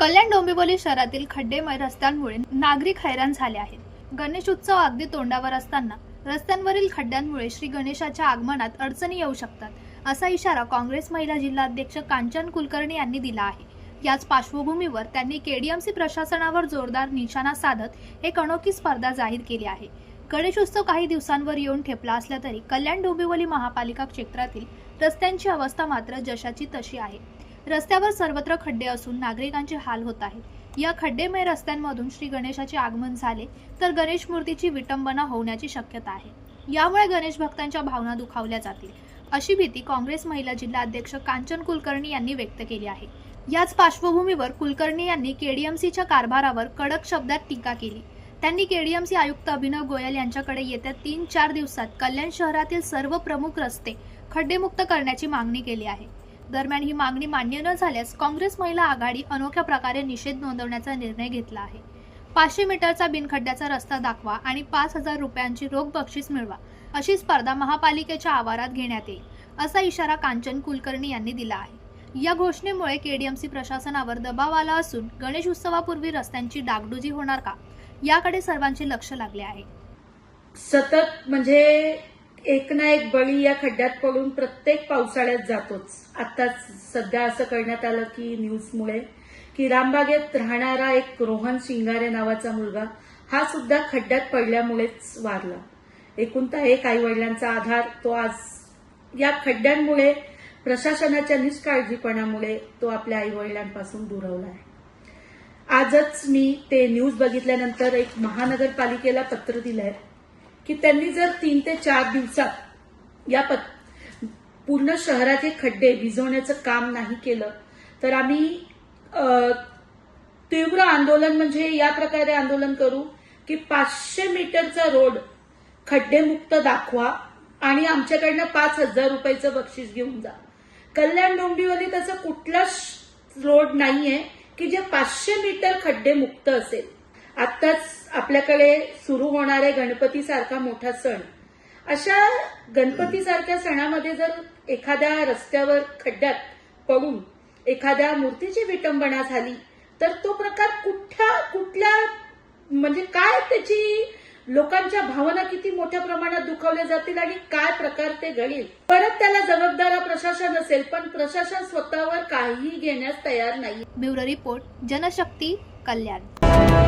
कल्याण डोंबिवली शहरातील खड्डेमय रस्त्यांमुळे नागरिक हैराण झाले आहेत. गणेश उत्सव अगदी तोंडावर असताना रस्त्यांवरील खड्ड्यांमुळे श्री गणेशाच्या आगमनात अडचणी येऊ शकतात असा इशारा काँग्रेस महिला जिल्हाध्यक्ष कांचन कुलकर्णी यांनी दिला आहे. याच पार्श्वभूमीवर त्यांनी केडीएमसी प्रशासनावर जोरदार निशाणा साधत एक अनोखी स्पर्धा जाहीर केली आहे. गणेशोत्सव काही दिवसांवर येऊन ठेपला असला तरी कल्याण डोंबिवली महापालिका क्षेत्रातील रस्त्यांची अवस्था मात्र जशाची तशी आहे. रस्त्यावर सर्वत्र खड्डे असून नागरिकांचे हाल होत आहेत. या खड्डेमय रस्त्यांमधून श्री गणेशाचे आगमन झाले तर गणेश मूर्तीची विटंबना होण्याची शक्यता आहे. यामुळे गणेश भक्तांच्या भावना दुखावल्या जातील अशी भीती काँग्रेस महिला जिल्हा अध्यक्ष कांचन कुलकर्णी यांनी व्यक्त केली आहे. याच पार्श्वभूमीवर कुलकर्णी यांनी केडीएमसीच्या कारभारावर कडक शब्दात टीका केली. त्यांनी केडीएमसी आयुक्त अभिनव गोयल यांच्याकडे येत्या तीन चार दिवसात कल्याण शहरातील सर्व प्रमुख रस्ते खड्डेमुक्त करण्याची मागणी केली आहे. दरम्यान ही मागणी मान्य न झाल्यास काँग्रेस महिला आघाडी अनोख्या प्रकारे निषेध नोंदवण्याचा निर्णय घेतला आहे. पाचशे मीटरचा बिनखड्ड्याचा रस्ता दाखवा आणि पाच हजार रुपयांची रोख बक्षीस मिळवा अशी स्पर्धा महापालिकेच्या आवारात घेण्यात येईल असा इशारा कांचन कुलकर्णी यांनी दिला आहे. या घोषणेमुळे केडीएमसी प्रशासनावर दबाव आला असून गणेश उत्सवापूर्वी रस्त्यांची डागडुजी होणार का याकडे सर्वांचे लक्ष लागले आहे. सतत म्हणजे एक ना एक बळी या खड्ड्यात पडून प्रत्येक पावसाळ्यात जातोच. आताच सध्या असं करण्यात आलं की न्यूजमुळे की रामबागेत राहणारा एक रोहन शिंगारे नावाचा मुलगा हा सुद्धा खड्ड्यात पडल्यामुळेच वारला. एकूणता एक आई वडिलांचा आधार तो आज या खड्ड्यांमुळे प्रशासनाच्या निष्काळजीपणामुळे तो आपल्या आई वडिलांपासून दुरावला आहे आजच मी ते न्यूज बघितल्यानंतर एक महानगरपालिकेला पत्र दिलं आहे की त्यांनी जर तीन ते चार दिवसात या पत पूर्ण शहराचे खड्डे भिजवण्याचं काम नाही केलं तर आम्ही तीव्र आंदोलन म्हणजे या प्रकारे आंदोलन करू की पाचशे मीटरचा रोड खड्डेमुक्त दाखवा आणि आमच्याकडनं पाच हजार रुपयाचं बक्षीस घेऊन जा. कल्याण डोंबिवलीत असं कुठलाच रोड नाहीये की जे पाचशे मीटर खड्डे मुक्त असेल. आत्ताच आपल्याकडे सुरू होणारे गणपती सारखा मोठा सण. अशा गणपती सारख्या सणामध्ये जर एखाद्या रस्त्यावर खड्ड्यात पडून एखाद्या मूर्तीची विटंबना झाली तर तो प्रकार कुठल्या कुठल्या म्हणजे काय त्याची लोकांच्या भावना किती मोठ्या प्रमाणात दुखावल्या जातील आणि काय प्रकार ते घडेल? परत त्याला जबाबदार प्रशासन असेल पण प्रशासन स्वतःवर काहीही घेण्यास तयार नाही. Bureau report Janashakti Kalyan.